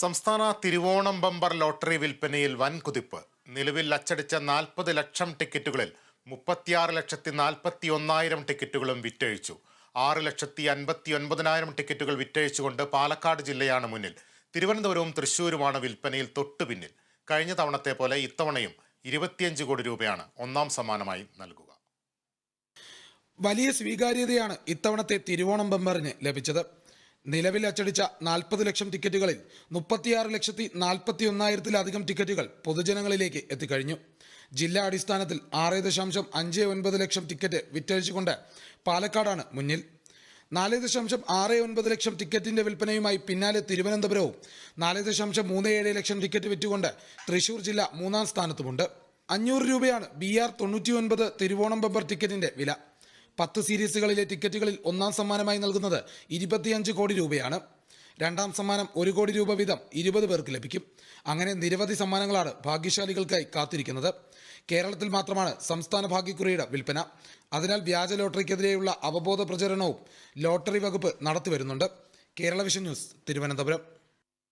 സംസ്ഥാന Thiruvonam bumper lottery വിൽപ്പനയിൽ വൻ കുതിപ്പ് നിലവിൽ അച്ചടിച്ച നാൽപ്പത് ലക്ഷം ടിക്കറ്റുകളിൽ മുപ്പത്തിയാറ് ലക്ഷത്തി നാൽപ്പത്തി ഒന്നായിരം ടിക്കറ്റുകളും വിറ്റഴിച്ചു. ആറ് ലക്ഷത്തി അൻപത്തി ഒൻപതിനായിരം ടിക്കറ്റുകൾ വിറ്റഴിച്ചുകൊണ്ട് പാലക്കാട് ജില്ലയാണ് മുന്നിൽ. തിരുവനന്തപുരവും തൃശൂരുമാണ് വിൽപ്പനയിൽ തൊട്ടു പിന്നിൽ. കഴിഞ്ഞ തവണത്തെ പോലെ ഇത്തവണയും ഇരുപത്തിയഞ്ച് കോടി രൂപയാണ് ഒന്നാം സമ്മാനമായി നൽകുക. വലിയ സ്വീകാര്യതയാണ് ഇത്തവണത്തെ തിരുവോണം ബമ്പറിന് ലഭിച്ചത്. നിലവിൽ അച്ചടിച്ച നാൽപ്പത് ലക്ഷം ടിക്കറ്റുകളിൽ മുപ്പത്തിയാറ് ലക്ഷത്തി നാൽപ്പത്തി ഒന്നായിരത്തിലധികം ടിക്കറ്റുകൾ പൊതുജനങ്ങളിലേക്ക് എത്തിക്കഴിഞ്ഞു. ജില്ലാ അടിസ്ഥാനത്തിൽ ആറ് ദശാംശം അഞ്ച് ഒൻപത് ലക്ഷം ടിക്കറ്റ് വിറ്റഴിച്ചുകൊണ്ട് പാലക്കാടാണ് മുന്നിൽ. നാല് ദശാംശം ആറ് ഒൻപത് ലക്ഷം ടിക്കറ്റിന്റെ വിൽപ്പനയുമായി പിന്നാലെ തിരുവനന്തപുരവും നാല് ദശാംശം മൂന്ന് ഏഴ് ലക്ഷം ടിക്കറ്റ് വിറ്റുകൊണ്ട് തൃശൂർ ജില്ല മൂന്നാം സ്ഥാനത്തുമുണ്ട്. അഞ്ഞൂറ് രൂപയാണ് ബി ആർ തൊണ്ണൂറ്റി ഒൻപത് തിരുവോണം ബമ്പർ ടിക്കറ്റിന്റെ വില. പത്ത് സീരീസുകളിലെ ടിക്കറ്റുകളിൽ ഒന്നാം സമ്മാനമായി നൽകുന്നത് ഇരുപത്തിയഞ്ച് കോടി രൂപയാണ്. രണ്ടാം സമ്മാനം ഒരു കോടി രൂപ വീതം ഇരുപത് പേർക്ക് ലഭിക്കും. അങ്ങനെ നിരവധി സമ്മാനങ്ങളാണ് ഭാഗ്യശാലികൾക്കായി കാത്തിരിക്കുന്നത്. കേരളത്തിൽ മാത്രമാണ് സംസ്ഥാന ഭാഗ്യക്കുറിയുടെ വിൽപ്പന. അതിനാൽ വ്യാജ ലോട്ടറിക്കെതിരെയുള്ള അവബോധ പ്രചരണവും ലോട്ടറി വകുപ്പ് നടത്തിവരുന്നുണ്ട്. Kerala vision news Thiruvananthapuram.